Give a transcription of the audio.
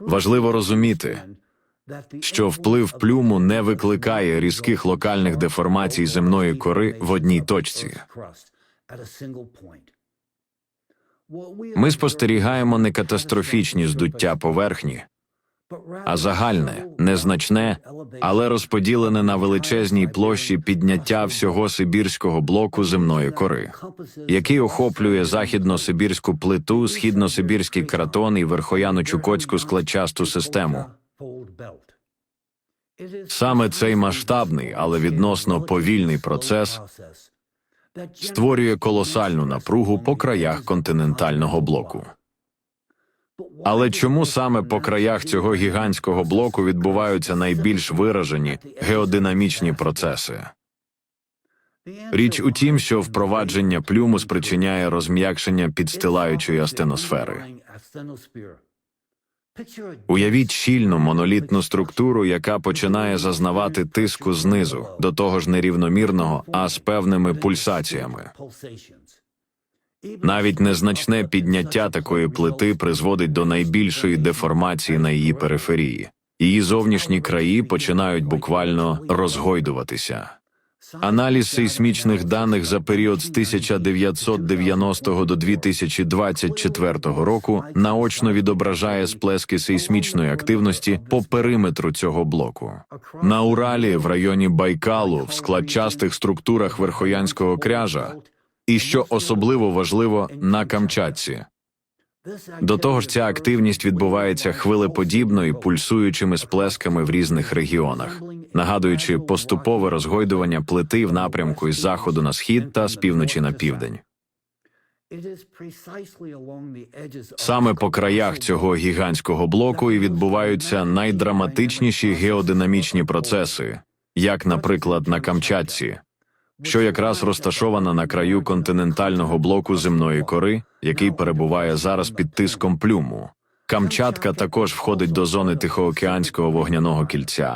Важливо розуміти, що вплив плюму не викликає різких локальних деформацій земної кори в одній точці. Ми спостерігаємо не катастрофічні здуття поверхні, а загальне, незначне, але розподілене на величезній площі підняття всього сибірського блоку земної кори, який охоплює західно-сибірську плиту, східно-сибірський кратон і верхояно-чукотську складчасту систему. Саме цей масштабний, але відносно повільний процес створює колосальну напругу по краях континентального блоку. Але чому саме по краях цього гігантського блоку відбуваються найбільш виражені геодинамічні процеси? Річ у тім, що впровадження плюму спричиняє розм'якшення підстилаючої астеносфери. Уявіть щільну монолітну структуру, яка починає зазнавати тиску знизу, до того ж нерівномірного, а з певними пульсаціями. Навіть незначне підняття такої плити призводить до найбільшої деформації на її периферії. Її зовнішні краї починають буквально розгойдуватися. Аналіз сейсмічних даних за період з 1990 до 2024 року наочно відображає сплески сейсмічної активності по периметру цього блоку. На Уралі, в районі Байкалу, в складчастих структурах верхоянського кряжа, і що особливо важливо на Камчатці. До того ж, ця активність відбувається хвилеподібно і пульсуючими сплесками в різних регіонах, нагадуючи поступове розгойдування плити в напрямку із заходу на схід та з півночі на південь. Саме по краях цього гігантського блоку і відбуваються найдраматичніші геодинамічні процеси, як, наприклад, на Камчатці, що якраз розташована на краю континентального блоку земної кори, який перебуває зараз під тиском плюму. Камчатка також входить до зони Тихоокеанського вогняного кільця.